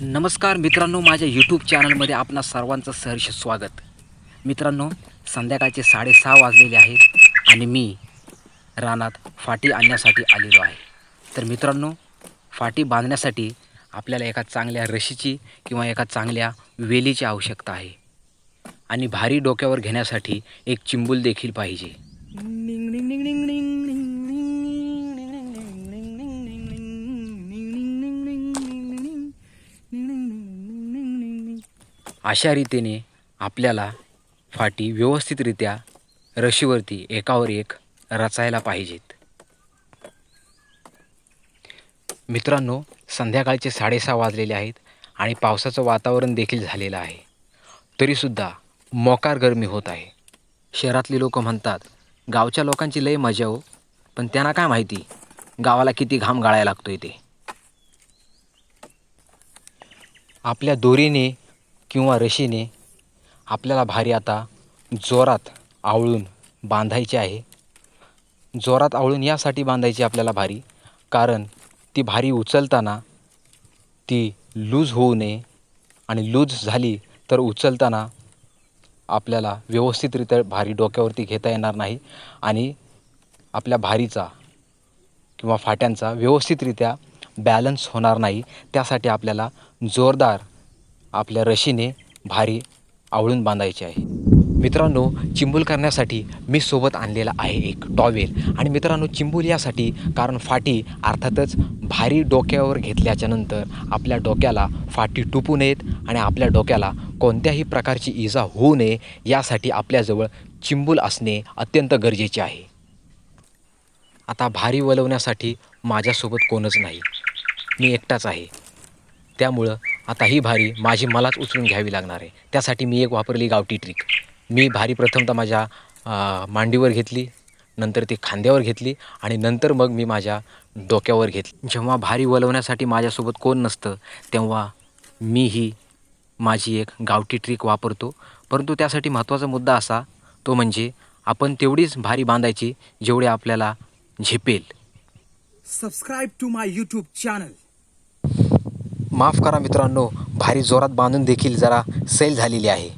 नमस्कार मित्रांनो माझ्या यूट्यूब चॅनलमध्ये आपणा सर्वांचं सहर्ष स्वागत. मित्रांनो संध्याकाळचे साडेसहा वाजलेले आहेत आणि मी रानात फाटी आणण्यासाठी आलेलो आहे. तर मित्रांनो फाटी बांधण्यासाठी आपल्याला एका चांगल्या रशीची किंवा एका चांगल्या वेलीची आवश्यकता आहे. आणि भारी डोक्यावर घेण्यासाठी एक चिंबूल देखील पाहिजे. अशा रीतीने आपल्याला फाटी व्यवस्थितरित्या रशीवरती एकावर एक रचायला पाहिजेत. मित्रांनो संध्याकाळचे साडेसहा वाजलेले आहेत आणि पावसाचं वातावरण देखील झालेलं आहे. तरीसुद्धा मोकार गरमी होत आहे. शहरातली लोक म्हणतात गावच्या लोकांची लय मजा हो पण त्यांना काय माहिती गावाला किती घाम गाळायला लागतोय ते. आपल्या दोरीने किंवा रशीने आपल्याला भारी आता जोरात आवळून बांधायची आहे. जोरात आवळून यासाठी बांधायची आपल्याला भारी कारण ती भारी उचलताना ती लूज होऊ नये आणि लूज झाली तर उचलताना आपल्याला व्यवस्थितरित्या भारी डोक्यावरती घेता येणार नाही आणि आपल्या भारीचा किंवा फाट्यांचा व्यवस्थितरित्या बॅलन्स होणार नाही. त्यासाठी आपल्याला जोरदार आपल्या रशीने भारी आवळून बांधायचे आहे. मित्रांनो चिंबूल करण्यासाठी मी सोबत आणलेला आहे एक टॉवेल. आणि मित्रांनो चिंबूल यासाठी कारण फाटी अर्थातच भारी डोक्यावर घेतल्याच्या नंतर आपल्या डोक्याला फाटी टुपू नयेत आणि आपल्या डोक्याला कोणत्याही प्रकारची इजा होऊ नये यासाठी आपल्याजवळ चिंबूल असणे अत्यंत गरजेचे आहे. आता भारी वलवण्यासाठी माझ्यासोबत कोणच नाही. मी एकटाच आहे. त्यामुळं आता ही भारी माझी मलाच उचलून घ्यावी लागणार आहे. त्यासाठी मी एक वापरली गावठी ट्रिक मी भारी प्रथमतः माझ्या मांडीवर घेतली नंतर ती खांद्यावर घेतली आणि नंतर मग मी माझ्या डोक्यावर घेतली. जेव्हा भारी वलवण्यासाठी माझ्यासोबत कोण नसतं तेव्हा मी ही माझी एक गावठी ट्रिक वापरतो. परंतु त्यासाठी महत्त्वाचा मुद्दा असा तो म्हणजे आपण तेवढीच भारी बांधायची जेवढी आपल्याला झेपेल. Subscribe to my YouTube channel माफ करा मित्रांनो भारी जोरात बांधून देखील जरा सैल झालेली आहे.